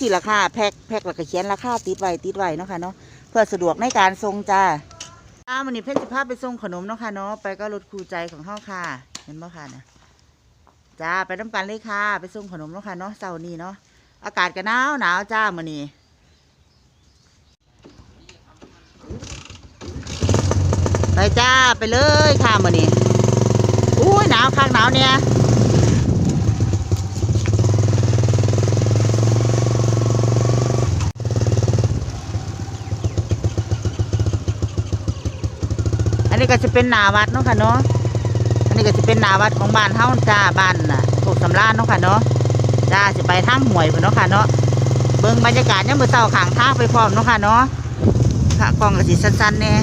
สี่ราคาแพ็คแพ็คแล้วก็เขียนราคาติดไว้ติดไว้เนาะค่ะเนาะเพื่อสะดวกในการส่งจ้าจ้าวันนี้เพื่นสิพาพไปส่งขนมเนาะค่ะเนาะไปก็รถคู่ใจของเฮาค่ะ เห็นบ่ค่ะนะจ้าไปน้ำกันเลยค่ะ ไปส่งขนมเนาะค่ะเนาะเสาร์นี้เนาะอากาศก็หนาวหนาวจ้ามื้อนี้ไปจ้าไปเลยค่ะมื้อนี้อุ้ยหนาวคักหนาวเนี่ย นี้ก็จะเป็นหนาวัดเนาะค่ะเนาะ อันนี้ก็จะเป็นหนาวัดของบ้านเฮาจ้าบ้านน่ะโคกสำราญเนาะค่ะเนาะจ้าจะไปทางหวยเนาะค่ะเนาะ เบิ้งบรรยากาศยามมื้อเช้าขางทางไปพร้อมเนาะค่ะเนาะค่ะกล้องก็สิสั้นๆเนี่ย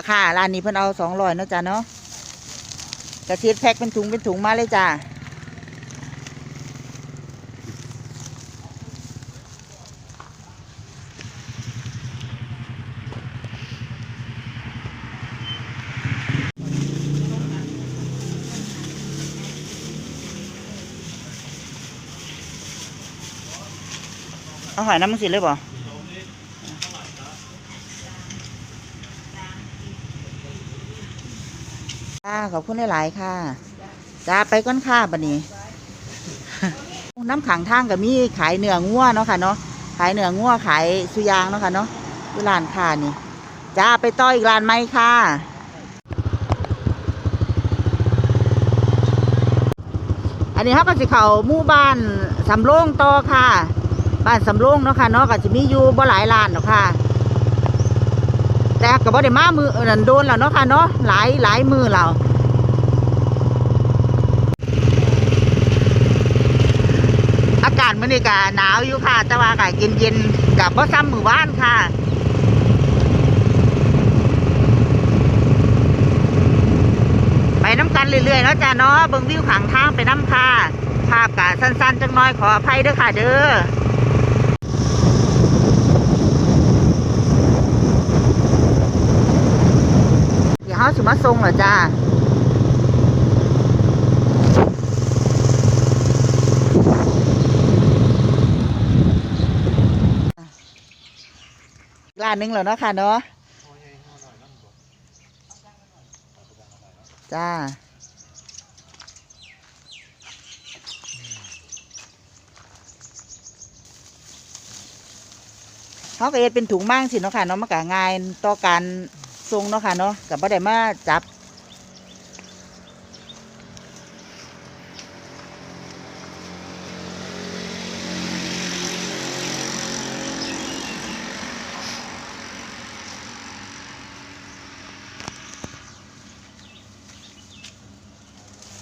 า คาร้านนี้เพิ่นเอา200เนาะจ้าเนาะกระเทียมแพ็คเป็นถุงเป็นถุงมาเลยจ้าเอาหอยน้ำมันสิเลยบ่ จ้าขอบคุณหลายๆค่ะจ้าไปก้อนค่าบันนี้ น้ำขังทางก็มีขายเนื้องัวเนาะค่ะเนาะขายเนื้องัวขายสุยางเนาะค่ะเนาะที่ร้านค้านี่จ้าไปต่ออีกร้านไหมค่ะอันนี้เขาก็สิเขาหมู่บ้านสำโรงต่อค่ะ บ้านสำโรงเนาะค่ะเนาะก็จะมีอยู่บ่หลายร้านเนาะค่ะ แต่ก็บ่ได้มามือนั่นโดนแล้วเนาะค่ะเนาะหลายหลายมือแล้วอากาศมื้อนี้ก็หนาวอยู่ค่ะ แต่ว่าก็เย็นเย็นๆกับบ่ซ้ำมื้อวานค่ะไปน้ำกันเรื่อยๆเนาะจ้าเนาะเบิ่งวิวข้างทางไปน้ำค่ะภาพกะสั้นๆจังน้อยขออภัยเด้อค่ะเด้อ เขาสิมาส่งเหรอจ้าร้านหนึงแล้วเนาะค่ะเนาะจ้าเขาก็เอ็ดเป็นถุงมั่งสิเนาะค่ะเนาะมันก็ง่ายต่อการ ทรงเนาะค่ะเนาะกับบ่ได้มาจับ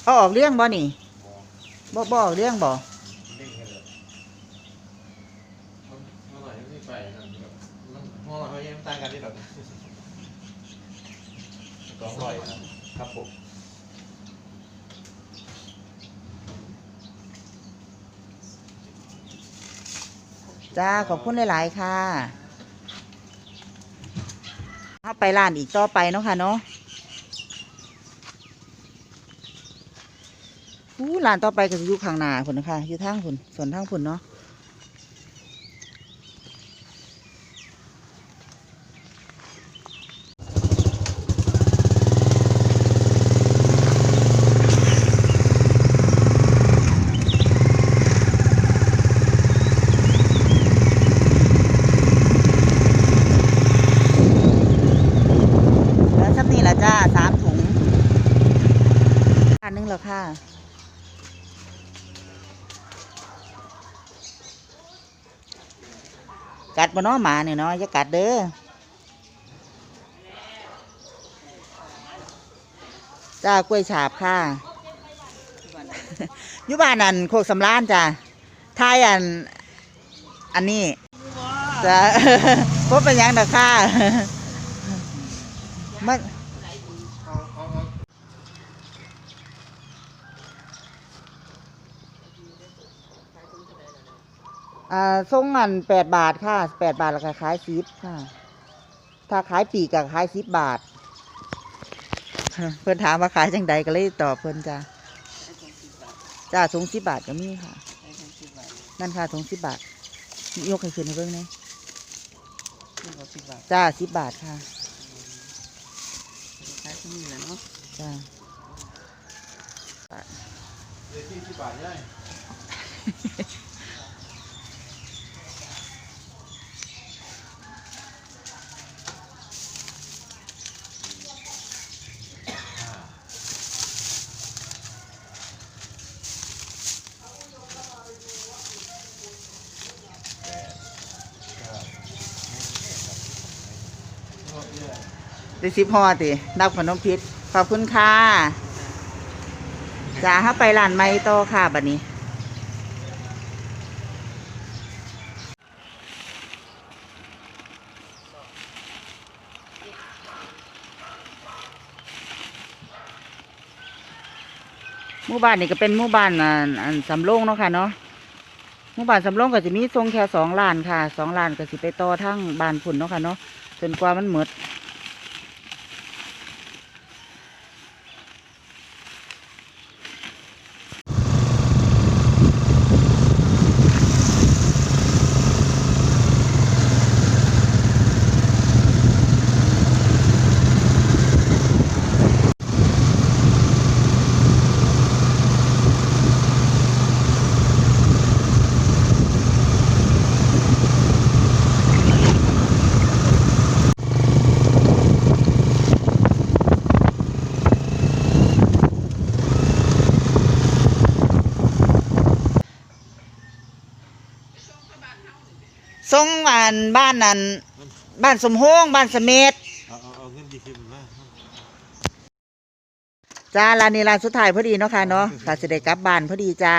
เอาออกเลี้ยงบ่นี่บ่บ่ออกเลี้ยงบ่ เมื่อไหร่ไม่ไปครับเมื่อไหร่เขายังต่างกันที่แบบ ร้อยครับครับผมจ้าขอบคุณหลาย ๆ ค่ะเอาไปร้านอีกต่อไปเนาะค่ะเนาะอู้ร้านต่อไปก็จะอยู่ข้างหน้าพุ่นะคะอยู่ทางพุ่นส่วนทางพุ่นเนาะแล้วสักนี่ละจ้าสามถุงอันนึงเหรอค่ะ กัดมาเนาะหมาเนี่ยเนาะอย่ากัดเด้อจ้ากล้วยฉาบค่ะยุบานันโคกสำรานจ้าทายอัน อันนี้จ้าพบเป็นยังดอกค่ะมัน เอาเอาเอา อ่าส่งอันแปดบาทค่ะแปดบาทแล้วก็ขายสิบค่ะ ถ้าขายปีกก็ขายสิบบาท เพิ่นถามว่าขายจังใดก็เลยตอบเพิ่นจ้าจ้าถุงสิบบาทก็มีค่ะ นั่นค่ะถุงสิบบาท ยกให้ขึ้นให้เบิ่งหน่อยจ้าสิบบาทค่ะจ้าเดี๋ยวที่สิบบาทได้ ได้สิบห่อตินับขนมพิษขอบคุณค่ะจ้าถ้าไปร้านไม้โตอค่ะบัดนี้ หมู่บ้านนี่ก็เป็นหมู่บ้านอ่าอันสำโรงเนาะค่ะเนาะหมู่บ้านสำโรงก็จะมีทรงแค่สองล้านค่ะสองล้านก็สิไปต่อทั้งบ้านพุ่นเนาะค่ะเนาะ จนกว่ามันหมด ทรงอันบ้านนั้นบ้านสมโฮงบ้านเสเม็ดเอาเอาเอาเงินยี่สิบมาจ้าลานีลานสุดท้ายพอดีเนาะค่ะเนาะค่ะสิได้กลับบ้านพอดีจ้า